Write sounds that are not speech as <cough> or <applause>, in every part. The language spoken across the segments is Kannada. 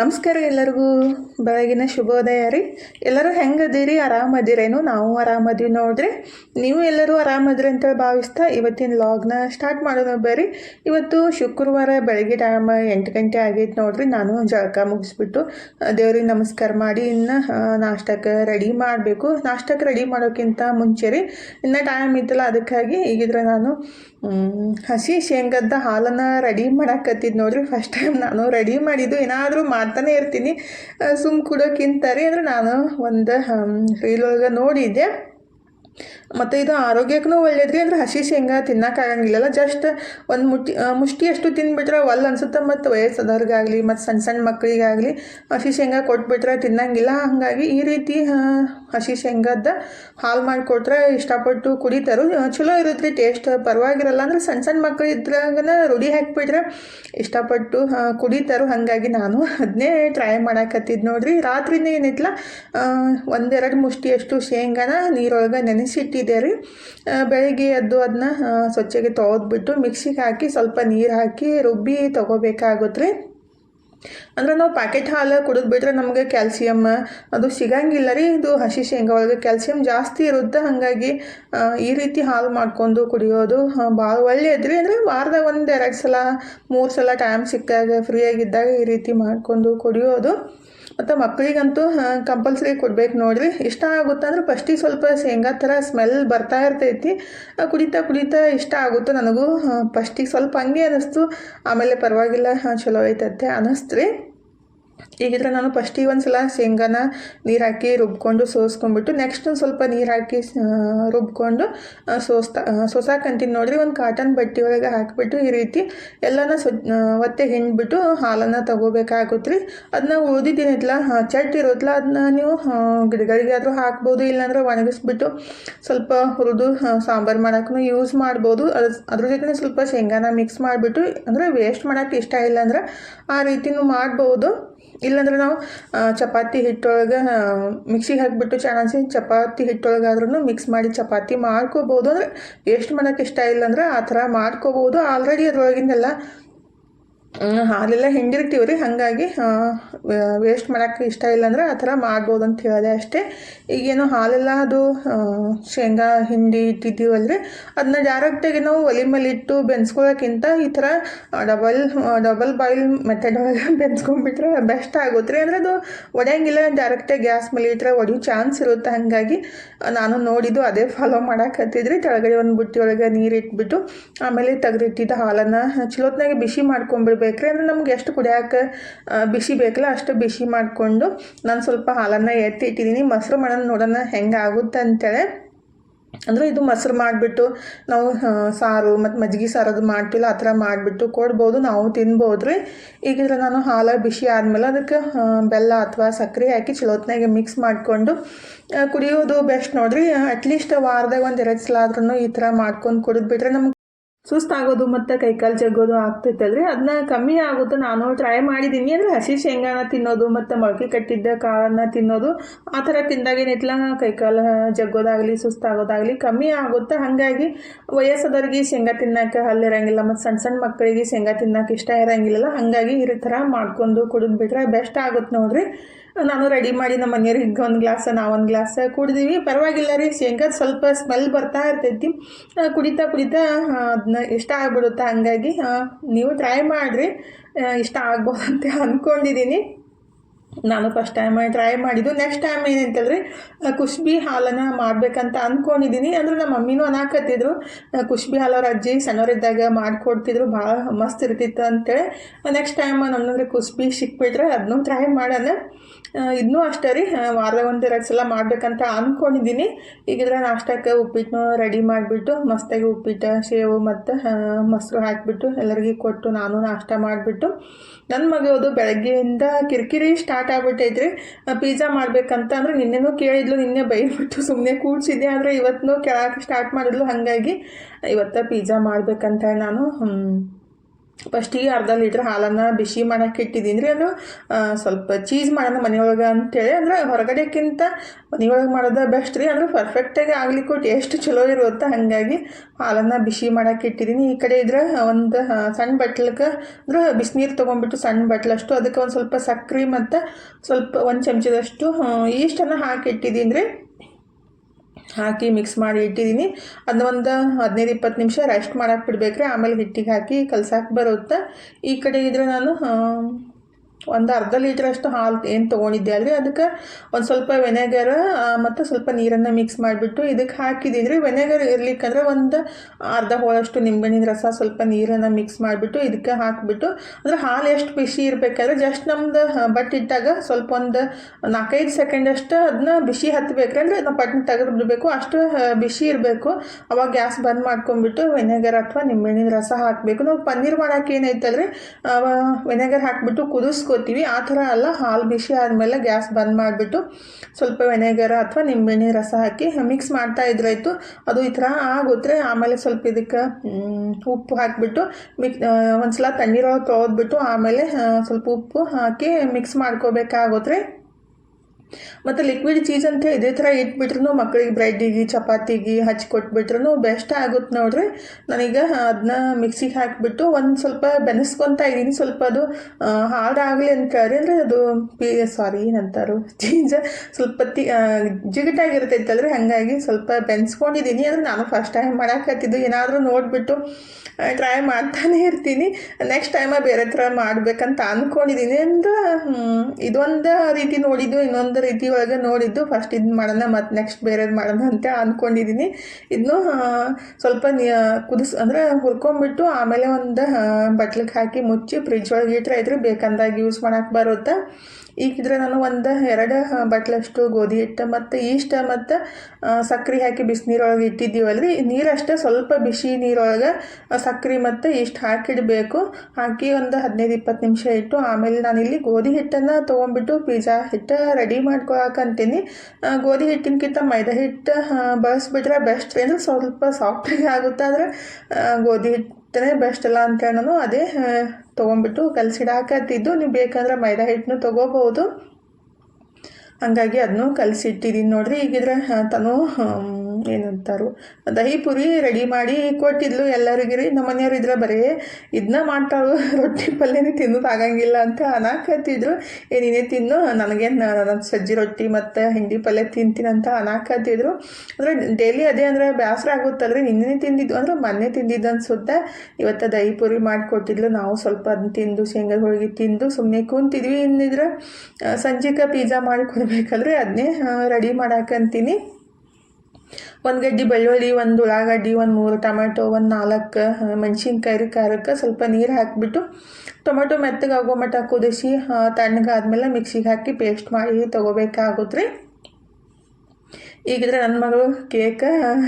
ನಮಸ್ಕಾರ ಎಲ್ಲರಿಗೂ. ಬೆಳಗಿನ ಶುಭೋದಯ ರೀ. ಎಲ್ಲರೂ ಹೆಂಗದೀರಿ? ಆರಾಮದಿರೇನು? ನಾವು ಆರಾಮದೀವಿ ನೋಡ್ರಿ. ನೀವು ಎಲ್ಲರೂ ಆರಾಮದಿರಿ ಅಂತೇಳಿ ಭಾವಿಸ್ತಾ ಇವತ್ತಿನ ಲಾಗ್ನ ಸ್ಟಾರ್ಟ್ ಮಾಡೋಣ ಬರ್ರಿ. ಇವತ್ತು ಶುಕ್ರವಾರ ಬೆಳಗ್ಗೆ ಟೈಮ್ ಎಂಟು ಗಂಟೆ ಆಗೈತೆ ನೋಡ್ರಿ. ನಾನು ಜಳಕ ಮುಗಿಸ್ಬಿಟ್ಟು ದೇವ್ರಿಗೆ ನಮಸ್ಕಾರ ಮಾಡಿ, ಇನ್ನು ನಾಷ್ಟಕ್ಕೆ ರೆಡಿ ಮಾಡಬೇಕು. ನಾಷ್ಟಕ್ಕೆ ರೆಡಿ ಮಾಡೋಕ್ಕಿಂತ ಮುಂಚೆ ರೀ, ಇನ್ನು ಟೈಮ್ ಇತ್ತಲ್ಲ ಅದಕ್ಕಾಗಿ ಈಗಿದ್ರೆ ನಾನು ಹಸಿ ಶೇಂಗದ ಹಾಲನ್ನು ರೆಡಿ ಮಾಡಾಕತ್ತಿದ್ದು ನೋಡ್ರಿ. ಫಸ್ಟ್ ಟೈಮ್ ನಾನು ರೆಡಿ ಮಾಡಿದ್ದು. ಏನಾದರೂ ಮಾಡ್ತಾನೆ ಇರ್ತೀನಿ. ಸುಮ್ಮ ಕುಡೋಕ್ಕಿಂತ ರೀ. ಅಂದ್ರೆ ನಾನು ಒಂದು ರೀಲ್ ಒಳಗೆ ನೋಡಿದ್ದೆ. ಮತ್ತು ಇದು ಆರೋಗ್ಯಕ್ಕೂ ಒಳ್ಳೇದ್ರಿ ಅಂದ್ರೆ ಹಸಿ ಶೇಂಗಾ ತಿನ್ನೋಕ್ಕಾಗಂಗಿಲ್ಲಲ್ಲ ಜಸ್ಟ್ ಒಂದು ಮುಟ್ಟಿ ಮುಷ್ಟಿಯಷ್ಟು ತಿಂದುಬಿಟ್ರೆ ಒಲ್ಲ ಅನ್ಸುತ್ತೆ. ಮತ್ತು ವಯಸ್ಸಾದವ್ರಿಗಾಗಲಿ, ಮತ್ತು ಸಣ್ಣ ಸಣ್ಣ ಮಕ್ಕಳಿಗಾಗಲಿ ಹಸಿ ಶೇಂಗಾ ಕೊಟ್ಬಿಟ್ರೆ ತಿನ್ನಂಗಿಲ್ಲ. ಹಾಗಾಗಿ ಈ ರೀತಿ ಹಸಿ ಶೇಂಗಾದ ಹಾಲು ಮಾಡಿಕೊಟ್ರೆ ಇಷ್ಟಪಟ್ಟು ಕುಡಿತಾರು. ಚಲೋ ಇರುತ್ತೆ ರೀ ಟೇಸ್ಟ್ ಪರವಾಗಿರಲ್ಲ ಅಂದ್ರೆ ಸಣ್ಣ ಸಣ್ಣ ಮಕ್ಕಳು ಇದ್ರಾಗನ ರೂಢಿ ಹಾಕಿಬಿಟ್ರೆ ಇಷ್ಟಪಟ್ಟು ಕುಡಿತಾರು. ಹಾಗಾಗಿ ನಾನು ಅದನ್ನೇ ಟ್ರೈ ಮಾಡಾಕತ್ತಿದ್ದು ನೋಡ್ರಿ. ರಾತ್ರಿನೇ ಏನಿತ್ತಲ್ಲ ಒಂದೆರಡು ಮುಷ್ಟಿಯಷ್ಟು ಶೇಂಗಾನ ನೀರೊಳಗೆ ನೆನೆಸಿಟ್ಟಿದ್ದೆ ರೀ ಬೆಳಗ್ಗೆ ಎದ್ದು ಅದನ್ನ ಸ್ವಚ್ಛಗೆ ತೊಳೆದ್ಬಿಟ್ಟು ಮಿಕ್ಸಿಗೆ ಹಾಕಿ ಸ್ವಲ್ಪ ನೀರು ಹಾಕಿ ರುಬ್ಬಿ ತೊಗೋಬೇಕಾಗುತ್ತೆ. ರೀ ಅಂದ್ರೆ ನಾವು ಪ್ಯಾಕೆಟ್ ಹಾಲು ಕುಡಿದ್ಬಿಟ್ರೆ ನಮಗೆ ಕ್ಯಾಲ್ಸಿಯಮ್ ಅದು ಸಿಗಂಗಿಲ್ಲ ರೀ. ಇದು ಹಸಿ ಶೇಂಗಾ ಒಳಗೆ ಕ್ಯಾಲ್ಸಿಯಮ್ ಜಾಸ್ತಿ ಇರುತ್ತೆ. ಹಾಗಾಗಿ ಈ ರೀತಿ ಹಾಲು ಮಾಡ್ಕೊಂಡು ಕುಡಿಯೋದು ಭಾಳ ಒಳ್ಳೆಯದ್ರಿ ಅಂದರೆ ವಾರದಾಗ ಒಂದು ಎರಡು ಸಲ, ಮೂರು ಸಲ ಟೈಮ್ ಸಿಕ್ಕಾಗ ಫ್ರೀಯಾಗಿದ್ದಾಗ ಈ ರೀತಿ ಮಾಡ್ಕೊಂಡು ಕುಡಿಯೋದು. ಮತ್ತು ಮಕ್ಕಳಿಗಂತೂ ಕಂಪಲ್ಸರಿ ಕೊಡ್ಬೇಕು ನೋಡಿರಿ. ಇಷ್ಟ ಆಗುತ್ತೆ ಅಂದ್ರೆ ಫಸ್ಟಿಗೆ ಸ್ವಲ್ಪ ಶೇಂಗಾ ಥರ ಸ್ಮೆಲ್ ಬರ್ತಾ ಇರ್ತೈತಿ. ಕುಡಿತಾ ಕುಡಿತಾ ಇಷ್ಟ ಆಗುತ್ತೆ ನನಗೂ ಫಸ್ಟಿಗೆ ಸ್ವಲ್ಪ ಹಂಗೆ ಅನ್ನಿಸ್ತು. ಆಮೇಲೆ ಪರವಾಗಿಲ್ಲ ಚಲೋ ಐತತ್ತೆ ಅನ್ನಿಸ್ತು ರೀ. ಈಗಿದ್ರೆ ನಾನು ಫಸ್ಟಿಗೆ ಒಂದು ಸಲ ಶೇಂಗಾನ ನೀರು ಹಾಕಿ ರುಬ್ಕೊಂಡು ಸೋಸ್ಕೊಂಡ್ಬಿಟ್ಟು ನೆಕ್ಸ್ಟ್ ಒಂದು ಸ್ವಲ್ಪ ನೀರು ಹಾಕಿ ರುಬ್ಕೊಂಡು ಸೋಸ್ತಾ ಸೋಸಾಕಂತೀನಿ ನೋಡಿರಿ. ಒಂದು ಕಾಟನ್ ಬಟ್ಟೆ ಒಳಗೆ ಹಾಕಿಬಿಟ್ಟು ಈ ರೀತಿ ಎಲ್ಲನ ಸ್ವ ಒತ್ತೆ ಹಿಂಡ್ಬಿಟ್ಟು ಹಾಲನ್ನು ತಗೋಬೇಕಾಗುತ್ತೆ ರೀ ಅದನ್ನ ಉಳಿದಿದ್ದೇನಿಲ್ಲ ಚಟ್ ಇರುತ್ತಲ್ಲ ಅದನ್ನ ನೀವು ಗಿಡಗಳಿಗೆ ಆದರೂ ಹಾಕ್ಬೋದು, ಇಲ್ಲಾಂದ್ರೆ ಒಣಗಿಸ್ಬಿಟ್ಟು ಸ್ವಲ್ಪ ಹುರಿದು ಸಾಂಬಾರು ಮಾಡೋಕ್ಕೂ ಯೂಸ್ ಮಾಡ್ಬೋದು. ಅದ್ರ ಅದ್ರ ಜೊತೆ ಸ್ವಲ್ಪ ಶೇಂಗಾನ ಮಿಕ್ಸ್ ಮಾಡಿಬಿಟ್ಟು, ಅಂದರೆ ವೇಸ್ಟ್ ಮಾಡೋಕ್ಕೆ ಇಷ್ಟ ಇಲ್ಲ ಅಂದ್ರೆ ಆ ರೀತಿನೂ ಮಾಡ್ಬೋದು. ಇಲ್ಲಾಂದ್ರೆ ನಾವು ಚಪಾತಿ ಹಿಟ್ಟೊಳಗೆ ಮಿಕ್ಸಿಗೆ ಹಾಕಿಬಿಟ್ಟು ಚೆನ್ನಾಗಿ ಚಪಾತಿ ಹಿಟ್ಟೊಳಗಾದ್ರೂ ಮಿಕ್ಸ್ ಮಾಡಿ ಚಪಾತಿ ಮಾಡ್ಕೋಬೋದು. ಅಂದರೆ, ಎಷ್ಟು ಮನಕ್ಕೆ ಇಷ್ಟ ಇಲ್ಲಾಂದ್ರೆ ಆ ಥರ ಮಾಡ್ಕೋಬೋದು. ಆಲ್ರೆಡಿ ಅದ್ರೊಳಗಿಂದೆಲ್ಲ ಹಾಲೆಲ್ಲ ಹಿಂಡಿರ್ತೀವಿ ರೀ? ಹಾಗಾಗಿ ವೇಸ್ಟ್ ಮಾಡೋಕ್ಕೆ ಇಷ್ಟ ಇಲ್ಲ ಅಂದ್ರೆ ಆ ಥರ ಮಾಡ್ಬೋದು ಅಂತ ಹೇಳಿದೆ ಅಷ್ಟೇ. ಈಗೇನು ಹಾಲೆಲ್ಲ ಅದು ಶೇಂಗಾ, ಹಿಂಡಿ ಇಟ್ಟಿದ್ದೀವಲ್ರಿ? ಅದನ್ನ ಡೈರೆಕ್ಟಾಗಿ ನಾವು ಒಲೆ ಮೇಲೆ ಇಟ್ಟು ಬೆನ್ಸ್ಕೊಳ್ಳೋಕ್ಕಿಂತ ಈ ಥರ ಡಬಲ್ ಡಬಲ್ ಬಾಯ್ಲ್ ಮೆಥಡ್ ಒಳಗೆ <laughs> ಬೆನ್ಸ್ಕೊಂಡ್ಬಿಟ್ರೆ ಬೆಸ್ಟ್ ಆಗುತ್ತೆ ರೀ. ಅಂದರೆ ಅದು ಒಡೆಯಂಗಿಲ್ಲ ಡೈರೆಕ್ಟಾಗಿ ಗ್ಯಾಸ್ ಮೇಲೆ ಇಟ್ಟರೆ ಒಡೆಯೋ ಚಾನ್ಸ್ ಇರುತ್ತೆ. ಹಾಗಾಗಿ ನಾನು ನೋಡಿದ್ದು ಅದೇ ಫಾಲೋ ಮಾಡಾಕತ್ತಿದ್ರಿ. ಕೆಳಗಡೆ ಒಂದು ಬುಟ್ಟಿ ಒಳಗೆ ನೀರು ಇಟ್ಬಿಟ್ಟು, ಆಮೇಲೆ ತೆಗೆದಿಟ್ಟಿದ್ದ ಹಾಲನ್ನು, ಚಲೋತ್ನಾಗೆ ಬಿಸಿ ಮಾಡ್ಕೊಂಡ್ಬಿಡ್ಬೇಕ್ರಿ ಅಂದರೆ ನಮ್ಗೆ ಎಷ್ಟು ಕುಡಿಯೋಕೆ ಬಿಸಿ ಬೇಕಲ್ಲ ಅಷ್ಟು ಬಿಸಿ ಮಾಡಿಕೊಂಡು ನಾನು ಸ್ವಲ್ಪ ಹಾಲನ್ನು ಎತ್ತಿ ಇಟ್ಟಿದ್ದೀನಿ ಮೊಸರು ಮಾಡೋಣ ನೋಡೋಣ ಹೆಂಗೆ ಆಗುತ್ತೆ ಅಂತೇಳಿ. ಅಂದರೆ ಇದು ಮೊಸರು ಮಾಡಿಬಿಟ್ಟು ನಾವು ಸಾರು ಮತ್ತು ಮಜ್ಜಿಗೆ ಸಾರು ಅದು ಮಾಡ್ತಿಲ್ಲ ಆ ಥರ ಮಾಡಿಬಿಟ್ಟು ಕೊಡ್ಬೋದು. ನಾವು ತಿನ್ಬೋದು ರೀ ಈಗಿದ್ರೆ ನಾನು ಹಾಲು ಬಿಸಿ ಆದಮೇಲೆ ಅದಕ್ಕೆ ಬೆಲ್ಲ ಅಥವಾ ಸಕ್ಕರೆ ಹಾಕಿ ಚಲೋತ್ನಾಗೆ ಮಿಕ್ಸ್ ಮಾಡಿಕೊಂಡು ಕುಡಿಯೋದು ಬೆಸ್ಟ್ ನೋಡ್ರಿ. ಅಟ್ಲೀಸ್ಟ್ ವಾರದಾಗ ಒಂದು ಎರಡು ಸಲ ಆದ್ರೂ ಈ ಥರ ಮಾಡ್ಕೊಂಡು ಕುಡಿದ್ಬಿಟ್ರೆ ನಮ್ಗೆ ಸುಸ್ತಾಗೋದು ಮತ್ತು ಕೈಕಾಲು ಜಗ್ಗೋದು ಆಗ್ತೈತಲ್ರಿ ಅದನ್ನ ಕಮ್ಮಿ ಆಗುತ್ತೆ. ನಾನು ಟ್ರೈ ಮಾಡಿದ್ದೀನಿ ಅಂದರೆ ಹಸಿ ಶೇಂಗಾನ ತಿನ್ನೋದು ಮತ್ತು ಮೊಳಕೆ ಕಟ್ಟಿದ್ದ ಕಾಳನ್ನ ತಿನ್ನೋದು ಆ ಥರ ತಿಂದಾಗ ಏನಿತ್ತಲ್ಲ ಕೈಕಾಲು ಜಗ್ಗೋದಾಗಲಿ, ಸುಸ್ತಾಗೋದಾಗಲಿ ಕಮ್ಮಿ ಆಗುತ್ತೆ. ಹಾಗಾಗಿ ವಯಸ್ಸಾದವ್ರಿಗೆ ಶೇಂಗಾ ತಿನ್ನೋಕೆ ಹಲ್ಲಿರಂಗಿಲ್ಲ ಮತ್ತು ಸಣ್ಣ ಸಣ್ಣ ಮಕ್ಕಳಿಗೆ ಶೇಂಗಾ ತಿನ್ನೋಕೆ ಇಷ್ಟ ಇರಂಗಿಲ್ಲಲ್ಲ, ಹಾಗಾಗಿ ಈ ಥರ ಮಾಡ್ಕೊಂಡು ಕುಡಿದ್ಬಿಟ್ರೆ ಬೆಸ್ಟ್ ಆಗುತ್ತೆ ನೋಡ್ರಿ. ನಾನು ರೆಡಿ ಮಾಡಿ ನಮ್ಮ ಮನೆಯವ್ರಿಗೆ ಒಂದು ಗ್ಲಾಸ್ ಒಂದು ಗ್ಲಾಸ್ ಕುಡಿದೀವಿ. ಪರವಾಗಿಲ್ಲ ರೀ ಶೇಂಗಾದ ಸ್ವಲ್ಪ ಸ್ಮೆಲ್ ಬರ್ತಾ ಇರ್ತೈತಿ. ಕುಡಿತಾ ಕುಡಿತಾ ಅದನ್ನ ಇಷ್ಟ ಆಗ್ಬಿಡುತ್ತೆ ಹಾಗಾಗಿ ನೀವು ಟ್ರೈ ಮಾಡಿರಿ. ಇಷ್ಟ ಆಗ್ಬೋದು ಅಂತ ಅಂದ್ಕೊಂಡಿದ್ದೀನಿ ನಾನು ಫಸ್ಟ್ ಟೈಮ್ ಟ್ರೈ ಮಾಡಿದ್ದು. ನೆಕ್ಸ್ಟ್ ಟೈಮ್ ಏನಂತಲ್ರಿ ಆ, ಕುಸ್ಬಿ ಹಾಲನ್ನು ಮಾಡಬೇಕಂತ ಅಂದ್ಕೊಂಡಿದ್ದೀನಿ ಅಂದ್ರೆ ನಮ್ಮ ಮಮ್ಮಿನೂ ಅನ್ನಾಕತ್ತಿದ್ರು ಕುಶ್ಬಿ ಕುಸ್ಬಿ ಹಾಲು ಅವ್ರ ಅಜ್ಜಿ ಸಣ್ಣವರಿದ್ದಾಗ ಮಾಡಿಕೊಡ್ತಿದ್ರು. ಭಾಳ ಮಸ್ತ್ ಇರ್ತಿತ್ತು ಅಂತೇಳಿ. ನೆಕ್ಸ್ಟ್ ಟೈಮ್ ನನ್ನಂದ್ರೆ ಕುಸ್ಬಿ ಸಿಕ್ಬಿಟ್ರೆ ಅದನ್ನೂ ಟ್ರೈ ಮಾಡೋಣ. ಇದನ್ನೂ ಅಷ್ಟೇ ರೀ. ವಾರದ ಒಂದೆರಡು ಸಲ ಮಾಡ್ಬೇಕಂತ ಅಂದ್ಕೊಂಡಿದ್ದೀನಿ ಈಗಿದ್ರೆ ನಾಷ್ಟಕ್ಕೆ ಉಪ್ಪಿಟ್ಟು ರೆಡಿ ಮಾಡಿಬಿಟ್ಟು ಮಸ್ತಾಗಿ ಉಪ್ಪಿಟ್ಟು ಸೇವು ಮತ್ತು ಮೊಸರು ಹಾಕಿಬಿಟ್ಟು ಎಲ್ಲರಿಗೂ ಕೊಟ್ಟು ನಾನು ನಾಷ್ಟ ಮಾಡಿಬಿಟ್ಟು ನನ್ನ ಮಗದು ಬೆಳಗ್ಗೆಯಿಂದ ಕಿರಿಕಿರಿ ಸ್ಟಾರ್ಟ್ ಆಗ್ಬಿಟ್ಟೈತ್ರಿ. ಪಿಜ್ಜಾ ಮಾಡ್ಬೇಕಂತ ಅಂದ್ರೆ ನಿನ್ನೆನೂ ಕೇಳಿದ್ಲು, ನಿನ್ನೆ ಬೈದ್ಬಿಟ್ಟು ಸುಮ್ಮನೆ ಕೂಡ್ಸಿದ್ದೆ, ಆದರೆ ಇವತ್ತು ಕೇಳೋಕ್ಕೆ ಸ್ಟಾರ್ಟ್ ಮಾಡಿದ್ಲು. ಹಾಗಾಗಿ ಇವತ್ತು ಪಿಜ್ಜಾ ಮಾಡ್ಬೇಕಂತ ನಾನು ಫಸ್ಟಿಗೆ ಅರ್ಧ ಲೀಟ್ರ್ ಹಾಲನ್ನು ಬಿಸಿ ಮಾಡೋಕ್ಕೆ ಇಟ್ಟಿದ್ದೀನಿ ರೀ. ಅದು ಸ್ವಲ್ಪ ಚೀಸ್ ಮಾಡೋಣ ಮನೆಯೊಳಗೆ ಅಂತೇಳಿ. ಅಂದ್ರೆ ಹೊರಗಡೆಕ್ಕಿಂತ ಮನೆಯೊಳಗೆ ಮಾಡೋದು ಬೆಸ್ಟ್ ರೀ. ಅಂದರೆ ಪರ್ಫೆಕ್ಟಾಗಿ ಆಗ್ಲಿಕ್ಕೂ ಟೇಸ್ಟ್ ಚಲೋ ಇರುತ್ತೆ ಹಾಗಾಗಿ ಹಾಲನ್ನು ಬಿಸಿ ಮಾಡೋಕ್ಕೆ ಇಟ್ಟಿದ್ದೀನಿ. ಈ ಕಡೆ ಇದ್ರೆ ಒಂದು ಸಣ್ಣ ಬಟ್ಲಕ್ಕೆ ಅಂದ್ರೆ ಬಿಸಿನೀರು ತೊಗೊಂಡ್ಬಿಟ್ಟು ಸಣ್ಣ ಬಟ್ಲಷ್ಟು ಅದಕ್ಕೆ ಒಂದು ಸ್ವಲ್ಪ ಸಕ್ಕರೆ ಮತ್ತು ಸ್ವಲ್ಪ ಒಂದು ಚಮಚದಷ್ಟು ಈಸ್ಟನ್ನು ಹಾಕಿಟ್ಟಿದ್ದೀನಿ ರೀ. ಹಾಕಿ ಮಿಕ್ಸ್ ಮಾಡಿ ಇಟ್ಟಿದ್ದೀನಿ. ಅದನ್ನ ಒಂದು ಹದಿನೈದು ಇಪ್ಪತ್ತು ನಿಮಿಷ ರೆಸ್ಟ್ ಮಾಡಕ್ಕೆ ಬಿಡ್ಬೇಕ್ರಿ. ಆಮೇಲೆ ಹಿಟ್ಟಿಗೆ ಹಾಕಿ ಕಲ್ಸಾಕೆ ಬರುತ್ತೆ? ಈ ಕಡೆ ಇದ್ರೆ ನಾನು ಒಂದು ಅರ್ಧ ಲೀಟ್ರಷ್ಟು ಹಾಲು ಏನು ತೊಗೊಂಡಿದ್ದೆ ಅಲ್ರಿ ಅದಕ್ಕೆ ಒಂದು ಸ್ವಲ್ಪ ವೆನೆಗರ್ ಮತ್ತು ಸ್ವಲ್ಪ ನೀರನ್ನು ಮಿಕ್ಸ್ ಮಾಡಿಬಿಟ್ಟು ಇದಕ್ಕೆ ಹಾಕಿದ್ದೀನಿ ರೀ ವೆನೆಗರ್ ಇರ್ಲಿಕ್ಕಂದ್ರೆ ಒಂದು ಅರ್ಧ ಹೋಳಷ್ಟು ನಿಂಬೆಹಣ್ಣಿನ ರಸ, ಸ್ವಲ್ಪ ನೀರನ್ನು ಮಿಕ್ಸ್ ಮಾಡಿಬಿಟ್ಟು ಇದಕ್ಕೆ ಹಾಕಿಬಿಟ್ಟು, ಅಂದ್ರೆ ಹಾಲು ಎಷ್ಟು ಬಿಸಿ ಇರಬೇಕಾದ್ರೆ ಜಸ್ಟ್ ನಮ್ದು ಬಟ್ ಇಟ್ಟಾಗ ಸ್ವಲ್ಪ ಒಂದು ನಾಲ್ಕೈದು ಸೆಕೆಂಡಷ್ಟು ಅದನ್ನ ಬಿಸಿ ಹತ್ತಬೇಕ್ರಿ ಅಂದರೆ ನಾವು ಪಟ್ನ ತೆಗೆದು ಬಿಡಬೇಕು, ಅಷ್ಟು ಬಿಸಿ ಇರಬೇಕು. ಅವಾಗ ಗ್ಯಾಸ್ ಬಂದ್ ಮಾಡ್ಕೊಂಡ್ಬಿಟ್ಟು ವೆನೆಗರ್ ಅಥವಾ ನಿಂಬೆಹಣ್ಣಿನ ರಸ ಹಾಕಬೇಕು. ನಾವು ಪನ್ನೀರ್ ಮಾಡೋಕೆ ಏನೈತಲ್ರಿ ವೆನೆಗರ್ ಹಾಕಿಬಿಟ್ಟು ಕುದಿಸ್ಕೋತೀವಿ ಆ ಥರ ಅಲ್ಲ, ಹಾಲು ಬಿಸಿ ಆದಮೇಲೆ ಗ್ಯಾಸ್ ಬಂದ್ ಮಾಡಿಬಿಟ್ಟು ಸ್ವಲ್ಪ ವೆನೆಗರ ಅಥವಾ ನಿಂಬೆಣ್ಣೆ ರಸ ಹಾಕಿ ಮಿಕ್ಸ್ ಮಾಡ್ತಾ ಇದ್ರಾಯ್ತು. ಅದು ಈ ಥರ ಆಗುತ್ತೆ ಆಮೇಲೆ ಸ್ವಲ್ಪ ಇದಕ್ಕೆ ಉಪ್ಪು ಹಾಕಿಬಿಟ್ಟು ಮಿಕ್ ಒಂದ್ಸಲ ತಣ್ಣೀರೊಳಗೆ ತೊಳೆದ್ಬಿಟ್ಟು ಆಮೇಲೆ ಸ್ವಲ್ಪ ಉಪ್ಪು ಹಾಕಿ ಮಿಕ್ಸ್ ಮಾಡ್ಕೋಬೇಕಾಗುತ್ತೆ ಮತ್ತು ಲಿಕ್ವಿಡ್ ಚೀಸ್ ಅಂತ ಇದೇ ಥರ ಇಟ್ಬಿಟ್ರು ಮಕ್ಕಳಿಗೆ ಬ್ರೆಡ್ಡಿಗೆ ಚಪಾತಿಗೆ ಹಚ್ಚಿ ಕೊಟ್ಬಿಟ್ರು ಬೆಸ್ಟ್ ಆಗುತ್ತೆ ನೋಡ್ರಿ. ನಾನೀಗ ಅದನ್ನ ಮಿಕ್ಸಿಗೆ ಹಾಕಿಬಿಟ್ಟು ಒಂದು ಸ್ವಲ್ಪ ಬೆನೆಸ್ಕೊತಾ ಇದ್ದೀನಿ. ಸ್ವಲ್ಪ ಅದು ಹಾಳಾಗಲಿ ಅಂತ ಅಂದರೆ ಅದು ಪಿ ಸಾರಿ ಏನಂತಾರು ಚೀಸ್ ಸ್ವಲ್ಪ ತಿ ಜಿಗಟಾಗಿರ್ತೈತಲ್ರಿ ಹಾಗಾಗಿ ಸ್ವಲ್ಪ ಬೆನ್ಸ್ಕೊಂಡಿದ್ದೀನಿ. ಅಂದರೆ ನಾನು ಫಸ್ಟ್ ಟೈಮ್ ಮಾಡೋಕತ್ತಿದ್ದು. ಏನಾದರೂ ನೋಡಿಬಿಟ್ಟು ಟ್ರೈ ಮಾಡ್ತಾನೆ ಇರ್ತೀನಿ. ನೆಕ್ಸ್ಟ್ ಟೈಮ ಬೇರೆ ಥರ ಮಾಡಬೇಕಂತ ಅಂದ್ಕೊಂಡಿದ್ದೀನಿ ಅಂದ್ರೆ ಇದೊಂದು ರೀತಿ ನೋಡಿದ್ದು, ಇನ್ನೊಂದು ರೀತಿ ಒಳಗೆ ನೋಡಿದ್ದು. ಫಸ್ಟ್ ಇದು ಮಾಡೋಣ, ಮತ್ತು ನೆಕ್ಸ್ಟ್ ಬೇರೆದು ಮಾಡೋಣ ಅಂತ ಅಂದ್ಕೊಂಡಿದ್ದೀನಿ ಇದನ್ನು ಸ್ವಲ್ಪ ಕುದಿಸ್, ಅಂದರೆ ಹುರ್ಕೊಂಬಿಟ್ಟು ಆಮೇಲೆ ಒಂದು ಬಟ್ಲಿಗೆ ಹಾಕಿ ಮುಚ್ಚಿ ಫ್ರಿಜ್ ಒಳಗೆ ಇಟ್ಟರೆ ಇದ್ರೆ ಬೇಕಂದಾಗ ಯೂಸ್ ಮಾಡೋಕೆ ಬರುತ್ತೆ? ಈಗಿದ್ರೆ ನಾನು ಒಂದು, ಎರಡು ಬಟ್ಲಷ್ಟು ಗೋಧಿ ಹಿಟ್ಟು ಮತ್ತು ಈಸ್ಟ್ ಮತ್ತು ಸಕ್ಕರೆ ಹಾಕಿ ಬಿಸಿನೀರೊಳಗೆ ರೀ ನೀರಷ್ಟೇ ಸ್ವಲ್ಪ ಬಿಸಿ ನೀರೊಳಗೆ ಸಕ್ಕರೆ ಮತ್ತು ಇಷ್ಟು ಹಾಕಿಡಬೇಕು. ಹಾಕಿ ಒಂದು ಹದಿನೈದು, ಇಪ್ಪತ್ತು ನಿಮಿಷ ಇಟ್ಟು ಆಮೇಲೆ ನಾನಿಲ್ಲಿ ಗೋಧಿ ಹಿಟ್ಟನ್ನು ತೊಗೊಂಡ್ಬಿಟ್ಟು ಪಿಜ್ಜಾ ಹಿಟ್ಟು ರೆಡಿ ಮಾಡ್ಕೊಳಕಂತೀನಿ ಗೋಧಿ ಹಿಟ್ಟಿನಕ್ಕಿಂತ ಮೈದಾ ಹಿಟ್ಟು ಬಳಸ್ಬಿಟ್ರೆ ಬೆಸ್ಟ್ ಅಂದರೆ ಸ್ವಲ್ಪ ಸಾಫ್ಟಾಗಿ ಆಗುತ್ತೆ ಆದರೆ ಗೋಧಿ ಗೋಧಿ ಹಿಟ್ಟನೇ ಬೆಸ್ಟ್ ಅಲ್ಲ ಅಂತೇಳಿ ಅದೇ ತೊಗೊಂಡ್ಬಿಟ್ಟು ಕಲಸಿಡಾಕತ್ತಿದ್ದು ನೀವು ಬೇಕಂದ್ರೆ ಮೈದಾ ಹಿಟ್ಟನ್ನು ತೊಗೋಬೋದು ಹಂಗಾಗಿ ಅದನ್ನು ಕಲಸಿಟ್ಟಿದ್ದೀನಿ ನೋಡಿರಿ. ಈಗಿದ್ರೆ ತಾನು ಏನಂತಾರು? ದಹಿ ಪುರಿ ರೆಡಿ ಮಾಡಿ ಕೊಟ್ಟಿದ್ಲು ಎಲ್ಲರಿಗೆ ರೀ ನಮ್ಮ ಮನೆಯವ್ರು ಇದ್ರೆ ಬರೀ ಇದನ್ನ ಮಾಡ್ತಾಳು, ರೊಟ್ಟಿ ಪಲ್ಯನೇ ತಿನ್ನೋದು ಆಗಂಗಿಲ್ಲ ಅಂತ ಅನಾಕತ್ತಿದ್ರು. ನೀನೇ ತಿನ್ನು, ನನಗೇನು ನನ್ನ ಸಜ್ಜಿ ರೊಟ್ಟಿ ಮತ್ತು ಹಿಂಡಿ ಪಲ್ಯ ತಿಂತೀನಿ ಅಂತ ಅನಾಕತ್ತಿದ್ರು. ಅಂದರೆ ಡೈಲಿ ಅದೇ ಅಂದರೆ ಬೇಸರ ಆಗುತ್ತಲ್ರಿ ನಿನ್ನೆ ತಿಂದಿದ್ದು. ಅಂದ್ರೆ ಮೊನ್ನೆ ತಿಂದಿದ್ದು ಅನ್ಸುತ್ತೆ. ಇವತ್ತು ದಹಿ ಪುರಿ ಮಾಡಿಕೊಟ್ಟಿದ್ಲು. ನಾವು ಸ್ವಲ್ಪ ಅದನ್ನ ತಿಂದು, ಶೇಂಗಾ ಹೋಳಿಗೆ ತಿಂದು ಸುಮ್ಮನೆ ಕುಂತಿದ್ವಿ. ಇನ್ನಿದ್ರೆ ಸಂಜೆಗೆ ಪಿಜ್ಜಾ ಮಾಡಿ ಕೊಡಬೇಕಲ್ರಿ. ಅದನ್ನೇ ರೆಡಿ ಮಾಡಾಕಂತೀನಿ. ಒಂದು ಗಡ್ಡಿ ಬೆಳ್ಳುಳ್ಳಿ, ಒಂದು ಉಳ್ಳಾಗಡ್ಡಿ, ಒಂದು ಮೂರು ಟೊಮೆಟೊ, ಒಂದು ನಾಲ್ಕು ಮೆಣಸಿನ್ಕಾಯಿ ಖಾರಕ್ಕೆ ಸ್ವಲ್ಪ ನೀರು ಹಾಕಿಬಿಟ್ಟು ಟೊಮೆಟೊ ಮೆತ್ತಗೆ ಆಗೋ ಮಟ್ಟ ಕುದಿಸಿ ತಣ್ಣಗಾದ್ಮೇಲೆ ಮಿಕ್ಸಿಗೆ ಹಾಕಿ ಪೇಸ್ಟ್ ಮಾಡಿ ತೊಗೋಬೇಕಾಗುತ್ತೆ ರೀ ಈಗಿದ್ರೆ ನನ್ನ ಮಗಳು ಕೇಕ್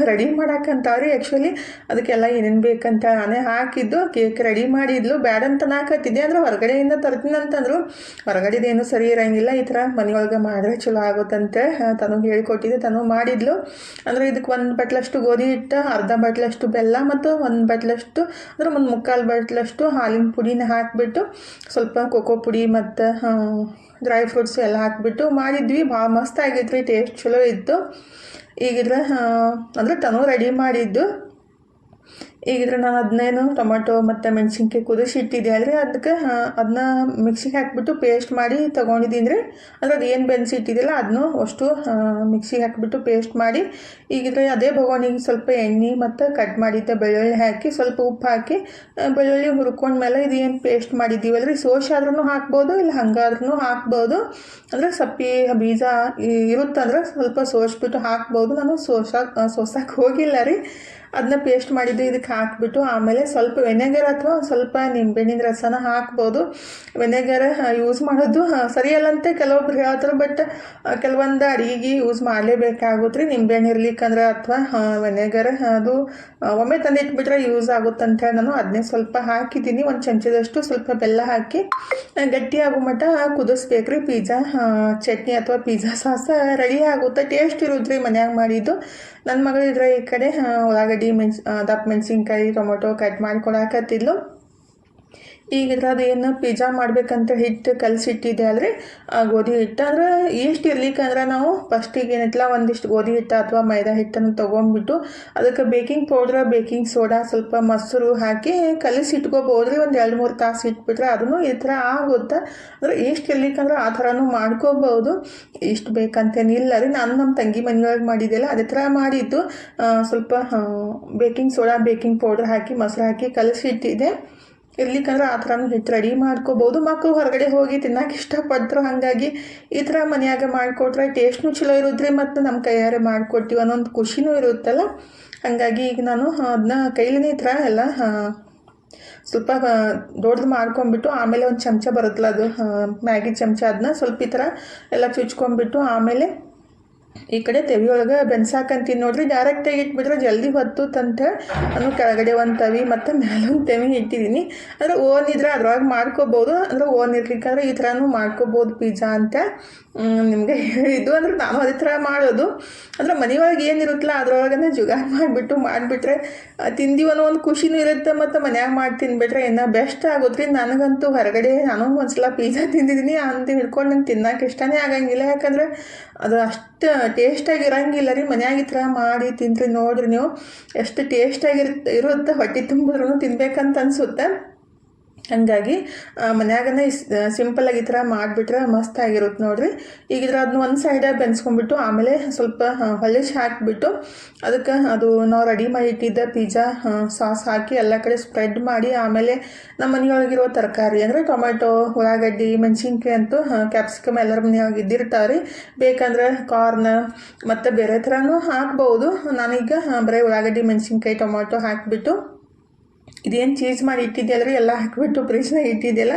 ರೆಡಿ ಮಾಡಾಕಂತಾವ್ರಿ ಆ್ಯಕ್ಚುಲಿ ಅದಕ್ಕೆಲ್ಲ ಏನೇನು ಬೇಕಂತ ನಾನೇ ಹಾಕಿದ್ದು, ಕೇಕ್ ರೆಡಿ ಮಾಡಿದ್ಲು. ಬ್ಯಾಡ ಅಂತ ನಾಕತ್ತಿದ್ದೆ ಅಂದ್ರೆ ಹೊರಗಡೆಯಿಂದ ತರ್ತೀನಿ ಅಂತಂದ್ರು ಹೊರಗಡೆದೇನು ಸರಿ ಇರಂಗಿಲ್ಲ. ಈ ಥರ ಮನೆಯೊಳಗೆ ಮಾಡಿದ್ರೆ ಚಲೋ ಆಗುತ್ತಂತೆ ತನಗೆ ಹೇಳಿಕೊಟ್ಟಿದ್ದೆ ತನಗೆ ಮಾಡಿದ್ಲು. ಅಂದರೆ ಇದಕ್ಕೆ ಒಂದು ಬಟ್ಲಷ್ಟು ಗೋಧಿ ಹಿಟ್ಟು, ಅರ್ಧ ಬಟ್ಲಷ್ಟು ಬೆಲ್ಲ ಮತ್ತು ಒಂದು ಬಟ್ಲಷ್ಟು, ಅಂದ್ರೆ ಒಂದು ಮುಕ್ಕಾಲು ಬಟ್ಲಷ್ಟು ಹಾಲಿನ ಪುಡಿನ ಹಾಕಿಬಿಟ್ಟು ಸ್ವಲ್ಪ ಕೋಕೋ ಪುಡಿ ಮತ್ತು ಡ್ರೈ ಫ್ರೂಟ್ಸ್ ಎಲ್ಲ ಹಾಕಿಬಿಟ್ಟು ಮಾಡಿದ್ವಿ. ಭಾಳ ಮಸ್ತ್ ಆಗೈತೆ ರೀ ಟೇಸ್ಟ್ ಚಲೋ ಇತ್ತು. ಈಗಿದ್ರೆ ಅಂದರೆ ತನೂ ರೆಡಿ ಮಾಡಿದ್ದು. ಈಗಿದ್ರೆ ನಾನು ಅದನ್ನೇನು ಟೊಮೆಟೊ ಮತ್ತು ಮೆಣಸಿನ್ಕಾಯಿ ಕುದಿಸಿ ಇಟ್ಟಿದ್ದೆ. ಅದಕ್ಕೆ ಅದನ್ನ ಮಿಕ್ಸಿಗೆ ಹಾಕಿಬಿಟ್ಟು ಪೇಸ್ಟ್ ಮಾಡಿ ತೊಗೊಂಡಿದ್ದೀನಿ ಅಂದ್ರೆ ಅದು ಏನು ಬೆನ್ಸಿ ಇಟ್ಟಿದ್ದಿಲ್ಲ ಅದನ್ನು ಅಷ್ಟು ಮಿಕ್ಸಿಗೆ ಹಾಕಿಬಿಟ್ಟು ಪೇಸ್ಟ್ ಮಾಡಿ ಈಗಿದ್ರೆ ಅದೇ ಬಗೋಣಿಗೆ ಸ್ವಲ್ಪ ಎಣ್ಣೆ ಮತ್ತು ಕಟ್ ಮಾಡಿದ್ದೆ, ಬೆಳ್ಳುಳ್ಳಿ ಹಾಕಿ ಸ್ವಲ್ಪ ಉಪ್ಪು ಹಾಕಿ ಬೆಳ್ಳುಳ್ಳಿ ಹುರ್ಕೊಂಡ್ಮೇಲೆ ಇದು ಏನು ಪೇಸ್ಟ್ ರೀ ಸೋಸಿ ಆದ್ರೂ ಹಾಕ್ಬೋದು, ಇಲ್ಲ ಹಂಗಾದ್ರೂ ಹಾಕ್ಬೋದು. ಅಂದರೆ ಸಪ್ಪಿ, ಬೀಜ ಇರುತ್ತಂದ್ರೆ ಸ್ವಲ್ಪ ಸೋಸ್ಬಿಟ್ಟು ಹಾಕ್ಬೋದು. ನಾನು ಸೋಸಾಕ್ ಸೋಸಕ್ಕೆ ಹೋಗಿಲ್ಲ ರೀ. ಅದನ್ನ ಪೇಸ್ಟ್ ಮಾಡಿದ್ದು ಇದಕ್ಕೆ ಹಾಕ್ಬಿಟ್ಟು ಆಮೇಲೆ ಸ್ವಲ್ಪ ವೆನೆಗರ್ ಅಥವಾ ಸ್ವಲ್ಪ ನಿಂಬೆಹಣ್ಣಿನ ರಸನ ಹಾಕ್ಬೋದು. ವೆನೆಗರ್ ಯೂಸ್ ಮಾಡೋದು ಸರಿ ಸರಿಯಲ್ಲಂತೆ ಕೆಲವೊಬ್ರು ಹೇಳ್ತಾರೆ ಬಟ್ ಕೆಲವೊಂದು ಅಡಿಗೆಗೆ ಯೂಸ್ ಮಾಡಲೇಬೇಕಾಗುತ್ತೆ ರೀ. ನಿಂಬೆಹಣ್ಣು ಇರ್ಲಿಕ್ಕಂದ್ರೆ ಅಥವಾ ವೆನೆಗರ್ ಅದು ಒಮ್ಮೆ ತಂದಿಟ್ಬಿಟ್ರೆ ಯೂಸ್ ಆಗುತ್ತಂತ ಹೇಳಿ ನಾನು ಅದನ್ನೇ ಸ್ವಲ್ಪ ಹಾಕಿದ್ದೀನಿ. ಒಂದು ಚಮಚದಷ್ಟು ಸ್ವಲ್ಪ ಬೆಲ್ಲ ಹಾಕಿ ಗಟ್ಟಿಯಾಗೋ ಮಟ್ಟ ಕುದಿಸ್ಬೇಕ್ರಿ. ಪಿಜ್ಜಾ ಚಟ್ನಿ ಅಥವಾ ಪಿಜ್ಜಾ ಸಾಸ್ ರೆಡಿ ಆಗುತ್ತೆ. ಟೇಸ್ಟ್ ಇರುತ್ತೆ ರೀ ಮನ್ಯಾಗ ಮಾಡಿದ್ದು. ನನ್ನ ಮಗಳಿದ್ರೆ ಈ ಕಡೆ ಆ, ಮೆಣಸ್ ದಪ್ಪ ಮೆಣಸಿನ್ಕಾಯಿ ಟೊಮೊಟೊ ಕಟ್ ಮಾಡಿ ಕೊಡಾಕತ್ತಿದ್ಲು ಈಗ ಏನು ಪಿಜ್ಜಾ ಮಾಡ್ಬೇಕಂತ ಹಿಟ್ಟು ಕಲಸಿಟ್ಟಿದೆ ಅಲ್ರಿ ಆ ಗೋಧಿ ಹಿಟ್ಟು ಅಂದ್ರೆ ಎಷ್ಟು ಇರ್ಲಿಕ್ಕಂದ್ರೆ ನಾವು ಫಸ್ಟಿಗೆ ಏನೈತಲ್ಲ ಒಂದಿಷ್ಟು ಗೋಧಿ ಹಿಟ್ಟು ಅಥವಾ ಮೈದಾ ಹಿಟ್ಟನ್ನು ತೊಗೊಂಡ್ಬಿಟ್ಟು ಅದಕ್ಕೆ ಬೇಕಿಂಗ್ ಪೌಡ್ರ್ ಬೇಕಿಂಗ್ ಸೋಡಾ ಸ್ವಲ್ಪ ಮೊಸರು ಹಾಕಿ ಕಲಿಸಿ ಇಟ್ಕೋಬೋದ್ರಿ ಒಂದು ಎರಡು ಮೂರು ತಾಸು ಇಟ್ಬಿಟ್ರೆ ಅದನ್ನು ಈ ಥರ ಆಗುತ್ತೆ? ಅಂದ್ರೆ ಎಷ್ಟು ಇರ್ಲಿಕ್ಕಂದ್ರೆ ಆ ಥರನೂ ಮಾಡ್ಕೋಬೋದು. ಇಷ್ಟು ಬೇಕಂತೇನಿಲ್ಲ ರೀ. ನಾನು ನಮ್ಮ ತಂಗಿ ಮನೆಯೊಳಗೆ ಮಾಡಿದ್ದೆಲ್ಲ ಅದೇ ಥರ ಮಾಡಿದ್ದು. ಸ್ವಲ್ಪ ಬೇಕಿಂಗ್ ಸೋಡಾ ಬೇಕಿಂಗ್ ಪೌಡ್ರ್ ಹಾಕಿ ಮೊಸರು ಹಾಕಿ ಕಲಸಿಟ್ಟಿದೆ ಇರ್ಲಿಕ್ಕಂದ್ರೆ ಆ ಥರನೂ ಹಿಟ್ಟು ರೆಡಿ ಮಾಡ್ಕೋಬೋದು. ಮಕ್ಕಳು ಹೊರಗಡೆ ಹೋಗಿ ತಿನ್ನಕ್ಕೆ ಇಷ್ಟಪಡ್ತಾರೆ ಹಾಗಾಗಿ ಈ ಥರ ಮನೆಯಾಗ ಮಾಡಿಕೊಟ್ರೆ ಟೇಸ್ಟ್ನೂ ಚಲೋ ಇರುದ್ರಿ ಮತ್ತು ನಮ್ಮ ಕೈಯಾರೆ ಮಾಡಿಕೊಡ್ತೀವಿ ಅನ್ನೋದು ಖುಷಿನೂ ಇರುತ್ತಲ್ಲ. ಹಾಗಾಗಿ ಈಗ ನಾನು ಅದನ್ನ ಕೈಲಿನೇ ಈ ಥರ ಎಲ್ಲ ಸ್ವಲ್ಪ ದೊಡ್ಡದು ಮಾಡ್ಕೊಂಬಿಟ್ಟು ಆಮೇಲೆ ಒಂದು ಚಮಚ ಬರುತ್ತಲ್ಲ ಅದು ಮ್ಯಾಗಿ ಚಮಚ ಅದನ್ನ ಸ್ವಲ್ಪ ಈ ಥರ ಎಲ್ಲ ಚುಚ್ಕೊಂಬಿಟ್ಟು ಆಮೇಲೆ ಈ ಕಡೆ ತೆವಿ ಒಳಗೆ ಬೆನ್ಸಾಕಂತೀನಿ ನೋಡ್ರಿ ಡೈರೆಕ್ಟಾಗಿ ಇಟ್ಬಿಟ್ರೆ ಜಲ್ದಿ ಹೊತ್ತುತ್ತಂತ. ನಾನು ಕೆಳಗಡೆ ಒಂದು ತವಿ, ಮತ್ತು ಮೇಲೊಂದು ತೆವಿ ಇಟ್ಟಿದ್ದೀನಿ ಅಂದರೆ ಓನ್ ಇದ್ರೆ ಅದ್ರೊಳಗೆ ಮಾಡ್ಕೋಬೋದು, ಅಂದರೆ ಓನ್ ಇರ್ಲಿಕ್ಕಂದ್ರೆ ಈ ಥರನೂ ಮಾಡ್ಕೋಬೋದು ಪಿಜ್ಜಾ ಅಂತ ನಿಮಗೆ ಹೇಳಿದ್ದು ಅಂದ್ರೆ ನಾನು ಅದೇ ಥರ ಮಾಡೋದು. ಅಂದರೆ ಮನೆಯೊಳಗೆ ಏನಿರುತ್ತಲ್ಲ ಅದ್ರೊಳಗನೆ ಜುಗಾರ್ ಮಾಡಿಬಿಟ್ಟು, ಮಾಡಿಬಿಟ್ರೆ ತಿಂದೀವಿ ಅನ್ನೋ ಒಂದು ಖುಷಿನೂ ಇರುತ್ತೆ, ಮತ್ತು ಮನ್ಯಾಗ ಮಾಡಿ ತಿಂದ್ಬಿಟ್ರೆ ಇನ್ನೂ ಬೆಸ್ಟ್ ಆಗುತ್ತೆ ರೀ ನನಗಂತೂ ಹೊರಗಡೆ ನಾನು ಒಂದ್ಸಲ ಪಿಜ್ಜಾ ತಿಂದಿದ್ದೀನಿ ಅಂತ ಹಿಡ್ಕೊಂಡು ನಂಗೆ ತಿನ್ನಕ್ಕೆ ಇಷ್ಟನೇ ಆಗಂಗಿಲ್ಲ. ಯಾಕಂದ್ರೆ ಅದು ಅಷ್ಟು ಟೇಸ್ಟಾಗಿ ಇರಂಗಿಲ್ಲ ರೀ. ಮನ್ಯಾಗ ಈ ಥರ ಮಾಡಿ ತಿಂದ್ರಿ ನೋಡ್ರಿ ನೀವು. ಎಷ್ಟು ಟೇಸ್ಟಾಗಿರ್ ಇರುತ್ತೆ ಹೊಟ್ಟೆ ತುಂಬಿದ್ರು ತಿನ್ಬೇಕಂತ ಅನಿಸುತ್ತೆ. ಹಾಗಾಗಿ ಮನ್ಯಾಗನೇ ಸಿಂಪಲಾಗಿ ಈ ಥರ ಮಾಡಿಬಿಟ್ರೆ ಮಸ್ತಾಗಿರುತ್ತೆ ನೋಡ್ರಿ. ಈಗ ಇದ್ರ ಅದನ್ನ ಒಂದು ಸೈಡಾಗಿ ಬೆನ್ಸ್ಕೊಂಡ್ಬಿಟ್ಟು, ಆಮೇಲೆ ಸ್ವಲ್ಪ ಹೊಲಿಶ್ ಹಾಕಿಬಿಟ್ಟು, ಅದಕ್ಕೆ ಅದು ನಾವು ರೆಡಿ ಮಾಡಿ ಇಟ್ಟಿದ್ದ ಪಿಜ್ಜಾ ಸಾಸ್ ಹಾಕಿ ಎಲ್ಲ ಕಡೆ ಸ್ಪ್ರೆಡ್ ಮಾಡಿ, ಆಮೇಲೆ ನಮ್ಮ ಮನೆಯೊಳಗಿರೋ ತರಕಾರಿ, ಅಂದರೆ ಟೊಮೆಟೊ ಉಳ್ಳಾಗಡ್ಡಿ, ಮೆಣಸಿನ್ಕಾಯಿ ಅಂತೂ ಕ್ಯಾಪ್ಸಿಕಮ್ ಎಲ್ಲರ ಮನೆಯೊಳಗೆ ಇದ್ದಿರ್ತಾವೆ ರೀ ಬೇಕಂದ್ರೆ ಕಾರ್ನ್ ಮತ್ತು ಬೇರೆ ಥರನೂ ಹಾಕ್ಬೋದು. ನಾನೀಗ ಬರೀ ಉಳ್ಳಾಗಡ್ಡಿ, ಮೆಣಸಿನ್ಕಾಯಿ ಟೊಮೆಟೊ ಹಾಕಿಬಿಟ್ಟು ಇದೇನು ಚೀಸ್ ಮಾಡಿ ಇಟ್ಟಿದ್ದೆಯಲ್ಲ ರೀ, ಎಲ್ಲ ಹಾಕಿಬಿಟ್ಟು ಫ್ರಿಜ್ನಾಗ ಇಟ್ಟಿದ್ದೆಲ್ಲ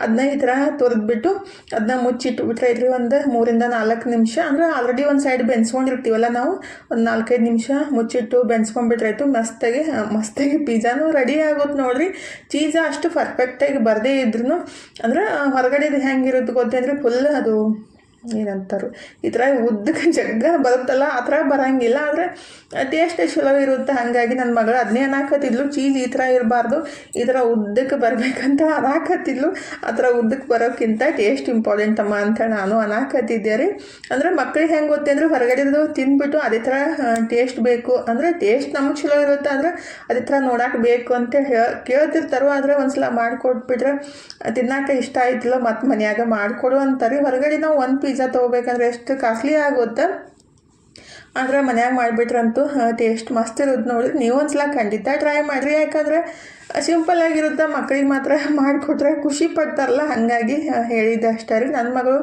ಅದನ್ನ ಈ ಥರ ತುರಿದ್ಬಿಟ್ಟು ಅದನ್ನ ಮುಚ್ಚಿಟ್ಬಿಟ್ರೆ ಇದ್ರಿ ಒಂದು ಮೂರಿಂದ ನಾಲ್ಕು ನಿಮಿಷ, ಅಂದರೆ ಆಲ್ರೆಡಿ ಒಂದು ಸೈಡ್ ಬೆನ್ಸ್ಕೊಂಡಿರ್ತೀವಲ್ಲ ನಾವು, ಒಂದು ನಾಲ್ಕೈದು ನಿಮಿಷ ಮುಚ್ಚಿಟ್ಟು ಬೆನ್ಸ್ಕೊಂಡ್ಬಿಟ್ರೆ ಆಯಿತು, ಮಸ್ತಾಗಿ ಮಸ್ತಾಗಿ ಪಿಜ್ಜಾನು ರೆಡಿ ಆಗುತ್ತೆ ನೋಡ್ರಿ. ಚೀಸ ಅಷ್ಟು ಪರ್ಫೆಕ್ಟಾಗಿ ಬರದೇ ಇದ್ರೂ ಅಂದ್ರೆ ಹೊರಗಡೆದು ಹೆಂಗಿರುತ್ತೆ ಅಂದರೆ ಫುಲ್ ಅದು ಏನಂತಾರು? ಈ ಥರ ಉದ್ದಕ್ಕೆ <laughs> ಜಗ್ಗ ಬರುತ್ತಲ್ಲ, ಆ ಥರ ಬರೋಂಗಿಲ್ಲ. ಆದರೆ ಟೇಸ್ಟ್ ಚಲೋ ಇರುತ್ತೆ. ಹಾಗಾಗಿ ನನ್ನ ಮಗಳು ಅದನ್ನೇ ಅನ್ನಾಕತ್ತಿದ್ಲು ಚೀಸ್ ಈ ಥರ ಇರಬಾರ್ದು. ಈ ಥರ ಉದ್ದಕ್ಕೆ ಬರಬೇಕಂತ <laughs> ಅನ್ನಾಕತ್ತಿದ್ಲು ಆ ಥರ ಉದ್ದಕ್ಕೆ ಬರೋಕ್ಕಿಂತ ಟೇಸ್ಟ್ ಇಂಪಾರ್ಟೆಂಟ್ ಅಮ್ಮ ಅಂತ ನಾನು ಅನ್ನಾಕತ್ತಿದ್ದೆ ರೀ. ಅಂದರೆ ಮಕ್ಳಿಗೆ ಹೆಂಗೆ ಗೊತ್ತೆ ಅಂದ್ರೆ ಹೊರಗಡೆದು ತಿಂದ್ಬಿಟ್ಟು ಅದೇ ಥರ ಟೇಸ್ಟ್ ಬೇಕು. ಅಂದರೆ ಟೇಸ್ಟ್ ನಮಗೆ ಚಲೋ ಇರುತ್ತೆ. ಅಂದರೆ ಅದೇ ಥರ ನೋಡಕ್ಕೆ ಬೇಕು ಅಂತ ಹೇಳಿ ಕೇಳ್ತಿರ್ತಾರೋ, ಆದರೆ ಒಂದ್ಸಲ ಮಾಡಿಕೊಟ್ಬಿಟ್ರೆ ತಿನ್ನಕ್ಕೆ ಇಷ್ಟ ಆಯ್ತಿಲ್ಲ. ಮತ್ತು ಮನೆಯಾಗ ಮಾಡಿಕೊಡು ಅಂತಾರೆ. ಹೊರಗಡೆ ನಾವು ಒಂದು ಪಿಜ್ಜಾ ತೊಗೋಬೇಕಂದ್ರೆ ಎಷ್ಟು ಕಾಸ್ಟ್ಲಿ ಆಗುತ್ತೆ? ಆದರೆ ಮನ್ಯಾಗ ಮಾಡಿಬಿಟ್ರಂತೂ ಟೇಸ್ಟ್ ಮಸ್ತ್ ಇರುತ್ತೆ ನೋಡಿರಿ. ನೀವು ಒಂದ್ಸಲ ಖಂಡಿತ ಟ್ರೈ ಮಾಡಿರಿ. ಯಾಕಂದರೆ ಸಿಂಪಲ್ ಆಗಿರುತ್ತೆ. ಮಕ್ಕಳಿಗೆ ಮಾತ್ರ <laughs> ಮಾಡಿಕೊಟ್ರೆ ಖುಷಿ ಪಡ್ತಾರಲ್ಲ. ಹಾಗಾಗಿ ಹೇಳಿದ್ದೆ ಅಷ್ಟೇ ರೀ. ನನ್ನ ಮಗಳು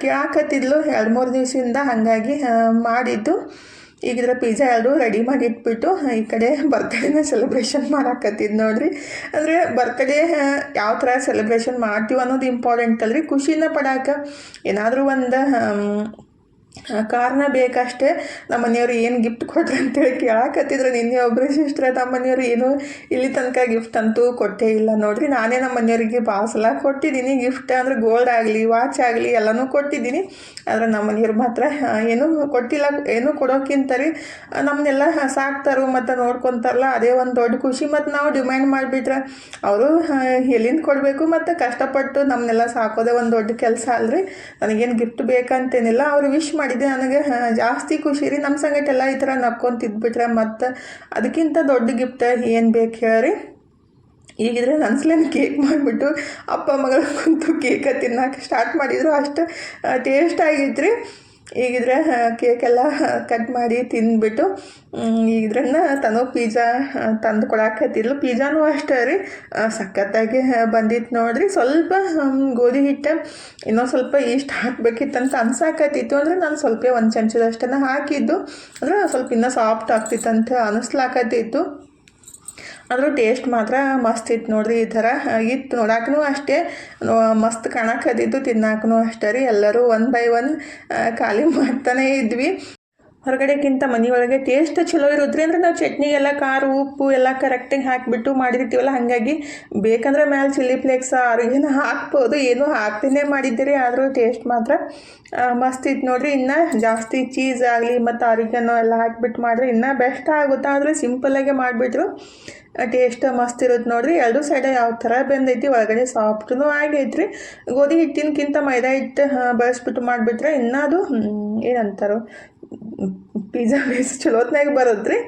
ಕೇಳಾಕತ್ತಿದ್ಲು. ಎರಡು ಮೂರು ದಿವಸದಿಂದ ಹಾಗಾಗಿ ಮಾಡಿದ್ದು. ಈಗ ಇದ್ರ ಪಿಜ್ಜಾ ಎಲ್ಲರೂ ರೆಡಿ ಮಾಡಿ ಇಟ್ಬಿಟ್ಟು ಈ ಕಡೆ ಬರ್ತ್ಡೇನ ಸೆಲೆಬ್ರೇಷನ್ ಮಾಡಾಕತ್ತಿದ್ ನೋಡ್ರಿ. ಅಂದರೆ ಬರ್ತ್ಡೇ ಯಾವ ಥರ ಸೆಲೆಬ್ರೇಷನ್ ಮಾಡ್ತೀವಿ ಅನ್ನೋದು ಇಂಪಾರ್ಟೆಂಟ್ ಅಲ್ರಿ. ಖುಷಿನ ಪಡಾಕ ಏನಾದರೂ ಒಂದು ಕಾರಣ ಬೇಕಷ್ಟೇ ನಮ್ಮ ಮನೆಯವರು ಏನು ಗಿಫ್ಟ್ ಕೊಟ್ರು ಅಂತೇಳಿ ಕೇಳಾಕತ್ತಿದ್ರು. ನಿನ್ನೆ ಒಬ್ಬರು ಸಿಸ್ಟ್ರ ತಮ್ಮ ಮನೆಯವರು ಏನು ಇಲ್ಲಿ ತನಕ ಗಿಫ್ಟ್ ಅಂತೂ ಕೊಟ್ಟೇ ಇಲ್ಲ. ನೋಡ್ರಿ, ನಾನೇ ನಮ್ಮ ಮನೆಯವರಿಗೆ ಭಾಳ ಕೊಟ್ಟಿದ್ದೀನಿ. ಗಿಫ್ಟ್ ಅಂದ್ರೆ ಗೋಲ್ಡ್ ಆಗಲಿ ವಾಚ್ ಆಗಲಿ ಎಲ್ಲನೂ ಕೊಟ್ಟಿದ್ದೀನಿ. ಆದರೆ ನಮ್ಮ ಮನೆಯವ್ರು ಮಾತ್ರ ಏನು ಏನೂ ಕೊಟ್ಟಿಲ್ಲ. ಏನೂ ಕೊಡೋಕ್ಕಿಂತ ರೀ ನಮ್ಮನ್ನೆಲ್ಲ ಸಾಕ್ತಾರೋ ಮತ್ತು ನೋಡ್ಕೊತಾರಲ್ಲ, ಅದೇ ಒಂದು ದೊಡ್ಡ ಖುಷಿ. ಮತ್ತು ನಾವು ಡಿಮ್ಯಾಂಡ್ ಮಾಡಿಬಿಟ್ರೆ ಅವರು ಎಲ್ಲಿಂದ ಕೊಡಬೇಕು? ಮತ್ತು ಕಷ್ಟಪಟ್ಟು ನಮ್ಮನ್ನೆಲ್ಲ ಸಾಕೋದೇ ಒಂದು ದೊಡ್ಡ ಕೆಲಸ ಅಲ್ರಿ. ನನಗೇನು ಗಿಫ್ಟ್ ಬೇಕಂತೇನಿಲ್ಲ. ಅವರು ವಿಶ್ ಮಾಡಿದ್ದೆ, ನನಗೆ ಜಾಸ್ತಿ ಖುಷಿ. ರೀ ನಮ್ಮ ಸಂಗಟೆಲ್ಲ ಈ ಥರ ನಕ್ಕೊಂತಿದ್ಬಿಟ್ರೆ ಮತ್ತು ಅದಕ್ಕಿಂತ ದೊಡ್ಡ ಗಿಫ್ಟ್ ಏನು ಬೇಕು ಹೇಳ್ರಿ ಈಗಿದ್ರೆ ನನ್ಸ್ಲೇನು ಕೇಕ್ ಮಾಡಿಬಿಟ್ಟು ಅಪ್ಪ ಮಗಳು ಕುಂತು ಕೇಕ ತಿನ್ನಕ್ಕೆ ಸ್ಟಾರ್ಟ್ ಮಾಡಿದ್ರು. ಅಷ್ಟು ಟೇಸ್ಟ್ ಆಗಿತ್ತು ರೀ ಈಗಿದ್ರೆ ಕೇಕೆಲ್ಲ ಕಟ್ ಮಾಡಿ ತಿಂದ್ಬಿಟ್ಟು ಇದ್ರನ್ನ ತನೋ ಪಿಜ್ಜಾ ತಂದು ಕೊಡಾಕತ್ತಿದ್ಲು. ಪಿಜ್ಜಾನು ಅಷ್ಟೇ ರೀ. ಸಖತ್ತಾಗಿ ಬಂದಿತ್ತು ನೋಡ್ರಿ. ಸ್ವಲ್ಪ ಗೋಧಿ ಹಿಟ್ಟು ಇನ್ನೊಂದು ಸ್ವಲ್ಪ ಇಷ್ಟು ಅಂತ ಅನ್ಸಾಕತ್ತಿತ್ತು. ಅಂದರೆ ನಾನು ಸ್ವಲ್ಪ ಒಂದು ಚಮಚದಷ್ಟನ್ನು ಹಾಕಿದ್ದು. ಅಂದ್ರೆ ಸ್ವಲ್ಪ ಇನ್ನೂ ಸಾಫ್ಟ್ ಆಗ್ತಿತ್ತಂತ ಅನಿಸ್ಲಾಕತ್ತಿತ್ತು. ಆದರೂ ಟೇಸ್ಟ್ ಮಾತ್ರ ಮಸ್ತ್ ಇತ್ತು ನೋಡ್ರಿ ಈ ಥರ. ಇತ್ತು ನೋಡಕ್ಕೂ ಅಷ್ಟೇ. ಮಸ್ತ್ ಅದಿದ್ದು ತಿನ್ನಾಕೂ ಅಷ್ಟೇ ರೀ. ಎಲ್ಲರೂ ಒನ್ ಬೈ ಒನ್ ಖಾಲಿ ಮಾಡ್ತಾನೇ ಇದ್ವಿ. ಹೊರಗಡೆಕ್ಕಿಂತ ಮನೆಯೊಳಗೆ ಟೇಸ್ಟ್ ಚಲೋ ಅಂದ್ರೆ ನಾವು ಚಟ್ನಿ ಎಲ್ಲ, ಖಾರ, ಉಪ್ಪು ಎಲ್ಲ ಕರೆಕ್ಟಾಗಿ ಹಾಕಿಬಿಟ್ಟು ಮಾಡಿರ್ತೀವಲ್ಲ, ಹಾಗಾಗಿ ಬೇಕಂದ್ರೆ ಮ್ಯಾಲೆ ಚಿಲ್ಲಿ ಫ್ಲೇಕ್ಸ್ ಅವ್ರಿಗೇನು ಹಾಕ್ಬೋದು, ಏನೂ ಹಾಕ್ತೇನೆ ಮಾಡಿದ್ದೀರಿ, ಆದರೂ ಟೇಸ್ಟ್ ಮಾತ್ರ ಮಸ್ತ್ ಇತ್ತು ನೋಡಿರಿ. ಇನ್ನು ಜಾಸ್ತಿ ಚೀಸ್ ಆಗಲಿ ಮತ್ತು ಆರಿಗನೋ ಎಲ್ಲ ಹಾಕ್ಬಿಟ್ಟು ಮಾಡಿದ್ರೆ ಇನ್ನೂ ಬೆಸ್ಟ್ ಆಗುತ್ತೆ. ಆದರೆ ಸಿಂಪಲ್ಲಾಗೆ ಮಾಡಿಬಿಟ್ರು ಟೇಸ್ಟ್ ಮಸ್ತ್ ಇರುತ್ತೆ ನೋಡ್ರಿ. ಎರಡು ಸೈಡ್ ಯಾವ ಥರ ಬೆಂದೈತಿ, ಒಳಗಡೆ ಸಾಫ್ಟೂ ಆಗೈತ್ರಿ. ಗೋಧಿ ಹಿಟ್ಟಿನಕ್ಕಿಂತ ಮೈದಾ ಹಿಟ್ಟು ಬಳಸ್ಬಿಟ್ಟು ಮಾಡಿಬಿಟ್ರೆ ಇನ್ನೂ ಅದು ಏನಂತಾರೋ ಪಿಜ್ಜಾ ಬೇಸ್ ಚಲೋತ್ನಾಗ ರೀ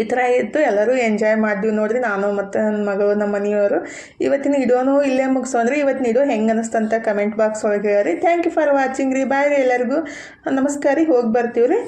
ಈ ಥರ ಇತ್ತು, ಎಲ್ಲರೂ ಎಂಜಾಯ್ ಮಾಡಿದ್ವಿ ನೋಡ್ರಿ. ನಾನು ಮತ್ತು ನನ್ನ ಮಗಳು, ನಮ್ಮ ಮನೆಯವರು. ಇವತ್ತಿನ ಇಡೋನು ಇಲ್ಲೇ ಮುಗಿಸೋನ್ರಿ ಇವತ್ತಿನ ಇಡೋ ಹೆಂಗೆ ಅನ್ನಿಸ್ತಂತ ಕಮೆಂಟ್ ಬಾಕ್ಸ್ ಒಳಗೆ ಹೇಳ್ರಿ. ಥ್ಯಾಂಕ್ ಯು ಫಾರ್ ವಾಚಿಂಗ್ ರೀ. ಬಾಯ್ ರೀ ಎಲ್ಲರಿಗೂ. ನಮಸ್ಕಾರ ರೀ. ಹೋಗಿ ಬರ್ತೀವಿ ರೀ